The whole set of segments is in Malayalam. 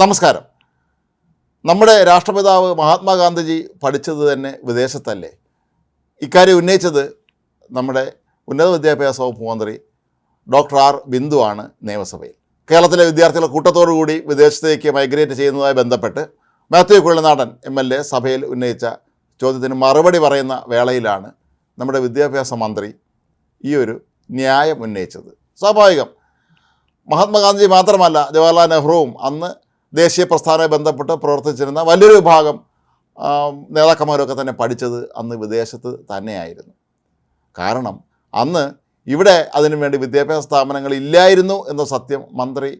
നമസ്കാരം. നമ്മുടെ രാഷ്ട്രപിതാവ് മഹാത്മാഗാന്ധിജി പഠിച്ചത് തന്നെ വിദേശത്തല്ലേ? ഇക്കാര്യം ഉന്നയിച്ചത് നമ്മുടെ ഉന്നത വിദ്യാഭ്യാസ വകുപ്പ് മന്ത്രി ഡോക്ടർ ആർ ബിന്ദുവാണ് നിയമസഭയിൽ. കേരളത്തിലെ വിദ്യാർത്ഥികളുടെ കൂട്ടത്തോടുകൂടി വിദേശത്തേക്ക് മൈഗ്രേറ്റ് ചെയ്യുന്നതുമായി ബന്ധപ്പെട്ട് Mathew Kuzhalnadan M L A സഭയിൽ ഉന്നയിച്ച ചോദ്യത്തിന് മറുപടി പറയുന്ന വേളയിലാണ് നമ്മുടെ വിദ്യാഭ്യാസ മന്ത്രി ഈ ഒരു ന്യായം ഉന്നയിച്ചത്. സ്വാഭാവികം. മഹാത്മാഗാന്ധി മാത്രമല്ല ജവഹർലാൽ നെഹ്റുവും അന്ന് ദേശീയ പ്രസ്ഥാനവുമായി ബന്ധപ്പെട്ട് പ്രവർത്തിച്ചിരുന്ന വലിയൊരു വിഭാഗം നേതാക്കന്മാരൊക്കെ തന്നെ പഠിച്ചത് അന്ന് വിദേശത്ത് തന്നെയായിരുന്നു. കാരണം അന്ന് ഇവിടെ അതിനുവേണ്ടി വിദ്യാഭ്യാസ സ്ഥാപനങ്ങൾ ഇല്ലായിരുന്നു എന്ന സത്യം മന്ത്രി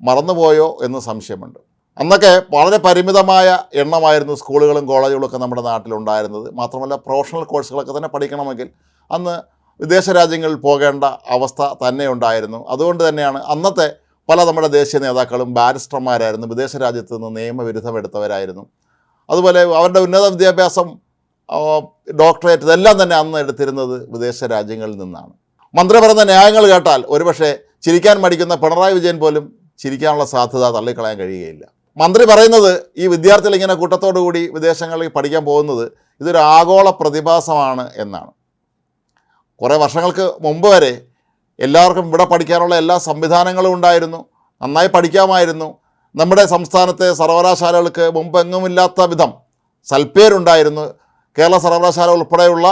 മറന്നുപോയോ എന്ന് സംശയമുണ്ട്. അന്നൊക്കെ വളരെ പരിമിതമായ എണ്ണമായിരുന്നു സ്കൂളുകളും കോളേജുകളും ഒക്കെ നമ്മുടെ നാട്ടിലുണ്ടായിരുന്നത്. മാത്രമല്ല പ്രൊഫഷണൽ കോഴ്സുകളൊക്കെ തന്നെ പഠിക്കണമെങ്കിൽ അന്ന് വിദേശ രാജ്യങ്ങളിൽ പോകേണ്ട അവസ്ഥ തന്നെ ഉണ്ടായിരുന്നു. അതുകൊണ്ട് തന്നെയാണ് അന്നത്തെ പല നമ്മുടെ ദേശീയ നേതാക്കളും ബാരിസ്റ്റർമാരായിരുന്നു വിദേശ രാജ്യത്ത് നിന്ന് നിയമവിരുദ്ധം എടുത്തവരായിരുന്നു. അതുപോലെ അവരുടെ ഉന്നത വിദ്യാഭ്യാസം ഡോക്ടറേറ്റ് ഇതെല്ലാം തന്നെ അന്ന് എടുത്തിരുന്നത് വിദേശ രാജ്യങ്ങളിൽ നിന്നാണ്. മന്ത്രി പറയുന്ന ന്യായങ്ങൾ കേട്ടാൽ ഒരുപക്ഷെ ചിരിക്കാൻ മടിക്കുന്ന പിണറായി വിജയൻ പോലും ചിരിക്കാനുള്ള സാധ്യത തള്ളിക്കളയാൻ കഴിയുകയില്ല. മന്ത്രി പറയുന്നത് ഈ വിദ്യാർത്ഥികൾ ഇങ്ങനെ കൂട്ടത്തോടു കൂടി വിദേശങ്ങളിൽ പഠിക്കാൻ പോകുന്നത് ഇതൊരു ആഗോള പ്രതിഭാസമാണ് എന്നാണ്. കുറേ വർഷങ്ങൾക്ക് മുമ്പ് വരെ എല്ലാവർക്കും ഇവിടെ പഠിക്കാനുള്ള എല്ലാ സംവിധാനങ്ങളും ഉണ്ടായിരുന്നു. നന്നായി പഠിക്കാമായിരുന്നു. നമ്മുടെ സംസ്ഥാനത്തെ സർവകലാശാലകൾക്ക് മുമ്പെങ്ങുമില്ലാത്ത വിധം സൽപ്പേരുണ്ടായിരുന്നു കേരള സർവകലാശാല ഉൾപ്പെടെയുള്ള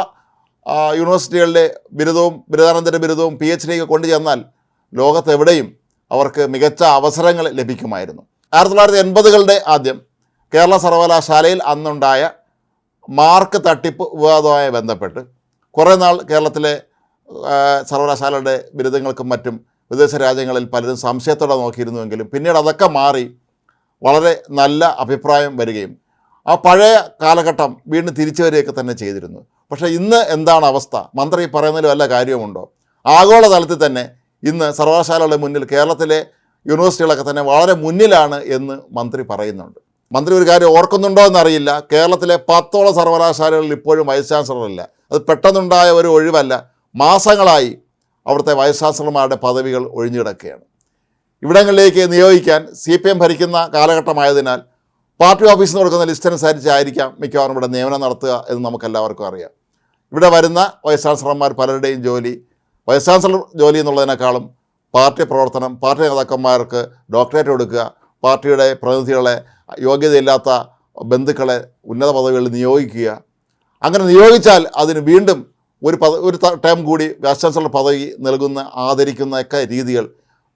യൂണിവേഴ്സിറ്റികളിലെ ബിരുദവും ബിരുദാനന്തര ബിരുദവും പി എച്ച് ഡിയൊക്കെ കൊണ്ടു ചെന്നാൽ ലോകത്തെവിടെയും അവർക്ക് മികച്ച അവസരങ്ങൾ ലഭിക്കുമായിരുന്നു. ആയിരത്തി തൊള്ളായിരത്തി എൺപതുകളുടെ ആദ്യം കേരള സർവകലാശാലയിൽ അന്നുണ്ടായ മാർക്ക് തട്ടിപ്പ് വിവാദവുമായി ബന്ധപ്പെട്ട് കുറേ നാൾ കേരളത്തിലെ സർവകലാശാലയുടെ ബിരുദങ്ങൾക്കും മറ്റും വിദേശ രാജ്യങ്ങളിൽ പലരും സംശയത്തോടെ നോക്കിയിരുന്നുവെങ്കിലും പിന്നീട് അതൊക്കെ മാറി വളരെ നല്ല അഭിപ്രായം വരികയും ആ പഴയ കാലഘട്ടം വീണ്ടും തിരിച്ചു വരികയൊക്കെ തന്നെ ചെയ്തിരുന്നു. പക്ഷേ ഇന്ന് എന്താണ് അവസ്ഥ? മന്ത്രി പറയുന്നതിൽ വല്ല കാര്യമുണ്ടോ ആഗോള തലത്തിൽ തന്നെ ഇന്ന് സർവകലാശാലകളുടെ മുന്നിൽ കേരളത്തിലെ യൂണിവേഴ്സിറ്റികളൊക്കെ തന്നെ വളരെ മുന്നിലാണ് എന്ന് മന്ത്രി പറയുന്നുണ്ട്. മന്ത്രി ഒരു കാര്യം ഓർക്കുന്നുണ്ടോ എന്നറിയില്ല. കേരളത്തിലെ പത്തോളം സർവകലാശാലകളിൽ ഇപ്പോഴും വൈസ് ചാൻസലറില്ല അത് പെട്ടെന്നുണ്ടായ ഒരു ഒഴിവല്ല. മാസങ്ങളായി അവിടുത്തെ വൈസ് പദവികൾ ഒഴിഞ്ഞുകിടക്കുകയാണ്. ഇവിടങ്ങളിലേക്ക് നിയോഗിക്കാൻ സി പി എം ഭരിക്കുന്ന കാലഘട്ടമായതിനാൽ പാർട്ടി ഓഫീസിൽ നിന്ന് കൊടുക്കുന്ന ലിസ്റ്റ് അനുസരിച്ചായിരിക്കാം മിക്കവാറും ഇവിടെ നിയമനം നടത്തുക എന്ന് നമുക്കെല്ലാവർക്കും അറിയാം. ഇവിടെ വരുന്ന വൈസ് ചാൻസലർമാർ പലരുടെയും ജോലി വൈസ് ചാൻസലർ ജോലി എന്നുള്ളതിനേക്കാളും പാർട്ടി പ്രവർത്തനം പാർട്ടി നേതാക്കന്മാർക്ക് ഡോക്ടറേറ്റ് കൊടുക്കുക പാർട്ടിയുടെ പ്രതിനിധികളെ യോഗ്യതയില്ലാത്ത ബന്ധുക്കളെ ഉന്നത പദവികളിൽ നിയോഗിക്കുക. അങ്ങനെ നിയോഗിച്ചാൽ അതിന് വീണ്ടും ഒരു പദ ഒരു ടൈം കൂടി വൈസ് ചാൻസലർ പദവി നൽകുന്ന ആദരിക്കുന്ന ഒക്കെ രീതികൾ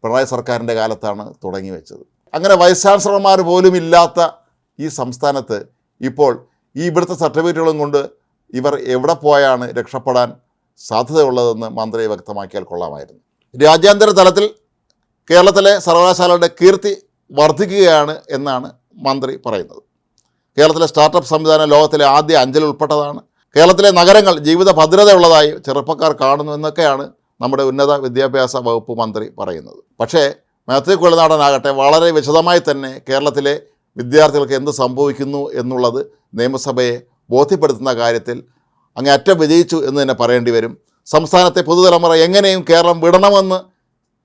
പിണറായി സർക്കാരിന്റെ കാലത്താണ് തുടങ്ങി വെച്ചത്. അങ്ങനെ വൈസ് ചാൻസലർമാർ പോലും ഇല്ലാത്ത ഈ സംസ്ഥാനത്ത് ഇപ്പോൾ ഈ ഇവിടുത്തെ സർട്ടിഫിക്കറ്റുകളും കൊണ്ട് ഇവർ എവിടെ പോയാണ് രക്ഷപ്പെടാൻ സാധ്യതയുള്ളതെന്ന് മന്ത്രി വ്യക്തമാക്കിയാൽ കൊള്ളാമായിരുന്നു. രാജ്യാന്തര തലത്തിൽ കേരളത്തിലെ സർവകലാശാലയുടെ കീർത്തി വർദ്ധിക്കുകയാണ് എന്നാണ് മന്ത്രി പറയുന്നത്. കേരളത്തിലെ സ്റ്റാർട്ടപ്പ് സംവിധാനം ലോകത്തിലെ ആദ്യ അഞ്ചിൽ ഉൾപ്പെട്ടതാണ്. കേരളത്തിലെ നഗരങ്ങൾ ജീവിത ഭദ്രതയുള്ളതായി ചെറുപ്പക്കാർ കാണുന്നു എന്നൊക്കെയാണ് നമ്മുടെ ഉന്നത വിദ്യാഭ്യാസ വകുപ്പ് മന്ത്രി പറയുന്നത്. പക്ഷേ മാത്യു കുളനാടനാകട്ടെ വളരെ വിശദമായി തന്നെ കേരളത്തിലെ വിദ്യാർത്ഥികൾക്ക് എന്ത് സംഭവിക്കുന്നു എന്നുള്ളത് നിയമസഭയെ ബോധ്യപ്പെടുത്തുന്ന കാര്യത്തിൽ അങ്ങേയറ്റം വിജയിച്ചു എന്ന് തന്നെ പറയേണ്ടി വരും. സംസ്ഥാനത്തെ പുതുതലമുറ എങ്ങനെയും കേരളം വിടണമെന്ന്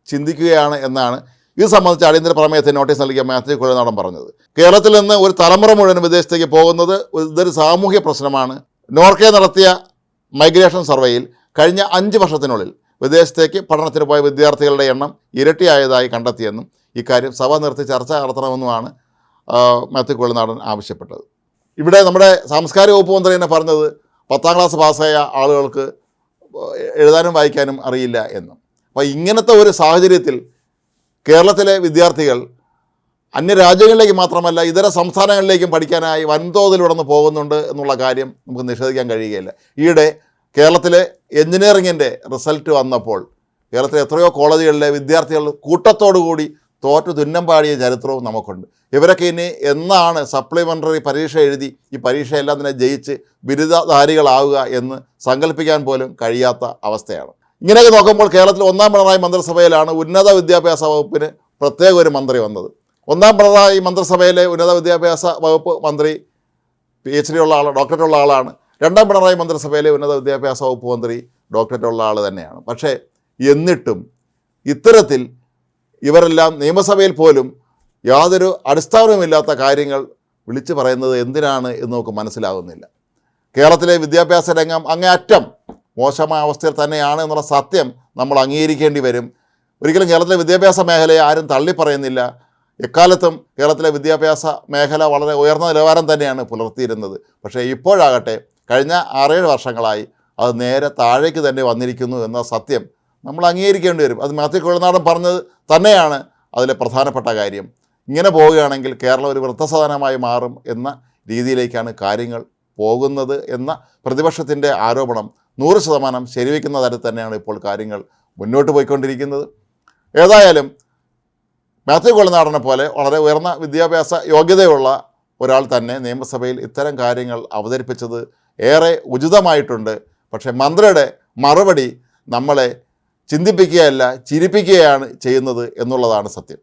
ചിന്തിക്കുകയാണ് എന്നാണ് ഇത് സംബന്ധിച്ച് അടിയന്തര പ്രമേയത്തിന് നോട്ടീസ് നൽകിയ മാത്യു കുഴനാടൻ പറഞ്ഞത്. കേരളത്തിൽ നിന്ന് ഒരു തലമുറ മുഴുവൻ വിദേശത്തേക്ക് പോകുന്നത് ഇതൊരു സാമൂഹ്യ പ്രശ്നമാണ്. നോർക്കെ നടത്തിയ മൈഗ്രേഷൻ സർവേയിൽ കഴിഞ്ഞ അഞ്ച് വർഷത്തിനുള്ളിൽ വിദേശത്തേക്ക് പഠനത്തിന് പോയ വിദ്യാർത്ഥികളുടെ എണ്ണം ഇരട്ടിയായതായി കണ്ടെത്തിയെന്നും ഇക്കാര്യം സഭ നിർത്തി ചർച്ച നടത്തണമെന്നുമാണ് മാത്യു കുഴനാടൻ ആവശ്യപ്പെട്ടത്. ഇവിടെ നമ്മുടെ സാംസ്കാരിക വകുപ്പ് മന്ത്രി തന്നെ പറഞ്ഞത് പത്താം ക്ലാസ് പാസ്സായ ആളുകൾക്ക് എഴുതാനും വായിക്കാനും അറിയില്ല എന്നും. അപ്പോൾ ഇങ്ങനത്തെ ഒരു സാഹചര്യത്തിൽ കേരളത്തിലെ വിദ്യാർത്ഥികൾ അന്യരാജ്യങ്ങളിലേക്ക് മാത്രമല്ല ഇതര സംസ്ഥാനങ്ങളിലേക്കും പഠിക്കാനായി വൻതോതിൽ ഇവിടുന്ന് പോകുന്നുണ്ട് എന്നുള്ള കാര്യം നമുക്ക് നിഷേധിക്കാൻ കഴിയുകയില്ല. ഈയിടെ കേരളത്തിലെ എഞ്ചിനീയറിങ്ങിന്റെ റിസൾട്ട് വന്നപ്പോൾ കേരളത്തിലെ എത്രയോ കോളേജുകളിലെ വിദ്യാർത്ഥികൾ കൂട്ടത്തോടു കൂടി തോറ്റു തുന്നം പാടിയ ചരിത്രവും നമുക്കുണ്ട്. ഇവരൊക്കെ ഇനി എന്നാണ് സപ്ലിമെന്ററി പരീക്ഷ എഴുതി ഈ പരീക്ഷയെല്ലാം തന്നെ ജയിച്ച് ബിരുദധാരികളാവുക എന്ന് സങ്കല്പിക്കാൻ പോലും കഴിയാത്ത അവസ്ഥയാണ്. ഇങ്ങനെയൊക്കെ നോക്കുമ്പോൾ കേരളത്തിൽ ഒന്നാം പിണറായി മന്ത്രിസഭയിലാണ് ഉന്നത വിദ്യാഭ്യാസ വകുപ്പിന് പ്രത്യേക ഒരു മന്ത്രി വന്നത്. ഒന്നാം പിണറായി മന്ത്രിസഭയിലെ ഉന്നത വിദ്യാഭ്യാസ വകുപ്പ് മന്ത്രി പി എച്ച് ഡി ഉള്ള ആൾ ഡോക്ടറേറ്റ് ഉള്ള ആളാണ്. രണ്ടാം പിണറായി മന്ത്രിസഭയിലെ ഉന്നത വിദ്യാഭ്യാസ വകുപ്പ് മന്ത്രി ഡോക്ടറേറ്റ് ഉള്ള ആൾ തന്നെയാണ്. പക്ഷേ എന്നിട്ടും ഇത്തരത്തിൽ ഇവരെല്ലാം നിയമസഭയിൽ പോലും യാതൊരു അടിസ്ഥാനവുമില്ലാത്ത കാര്യങ്ങൾ വിളിച്ചു പറയുന്നത് എന്തിനാണ് എന്ന് നമുക്ക് മനസ്സിലാകുന്നില്ല. കേരളത്തിലെ വിദ്യാഭ്യാസ രംഗം അങ്ങേയറ്റം മോശമായ അവസ്ഥയിൽ തന്നെയാണ് എന്നുള്ള സത്യം നമ്മൾ അംഗീകരിക്കേണ്ടി വരും. ഒരിക്കലും കേരളത്തിലെ വിദ്യാഭ്യാസ മേഖലയെ ആരും തള്ളിപ്പറയുന്നില്ല. എക്കാലത്തും കേരളത്തിലെ വിദ്യാഭ്യാസ മേഖല വളരെ ഉയർന്ന നിലവാരം തന്നെയാണ് പുലർത്തിയിരുന്നത്. പക്ഷേ ഇപ്പോഴാകട്ടെ കഴിഞ്ഞ ആറേഴ് വർഷങ്ങളായി അത് നേരെ താഴേക്ക് തന്നെ വന്നിരിക്കുന്നു എന്ന സത്യം നമ്മൾ അംഗീകരിക്കേണ്ടി വരും. അത് മാത്യു കുഴനാടൻ പറഞ്ഞത് തന്നെയാണ് അതിലെ പ്രധാനപ്പെട്ട കാര്യം. ഇങ്ങനെ പോവുകയാണെങ്കിൽ കേരളം ഒരു വൃദ്ധസദനമായി മാറും എന്ന രീതിയിലേക്കാണ് കാര്യങ്ങൾ പോകുന്നത് എന്ന പ്രതിപക്ഷത്തിന്റെ ആരോപണം നൂറ് ശതമാനം ശരിവെക്കുന്ന തരത്തിൽ തന്നെയാണ് ഇപ്പോൾ കാര്യങ്ങൾ മുന്നോട്ട് പോയിക്കൊണ്ടിരിക്കുന്നത്. ഏതായാലും മാത്യു കൊലനാടനെ പോലെ വളരെ ഉയർന്ന വിദ്യാഭ്യാസ യോഗ്യതയുള്ള ഒരാൾ തന്നെ നിയമസഭയിൽ ഇത്തരം കാര്യങ്ങൾ അവതരിപ്പിച്ചത് ഏറെ ഉചിതമായിട്ടുണ്ട്. പക്ഷേ മന്ത്രിയുടെ മറുപടി നമ്മളെ ചിന്തിപ്പിക്കുകയല്ല ചിരിപ്പിക്കുകയാണ് ചെയ്യുന്നത് എന്നുള്ളതാണ് സത്യം.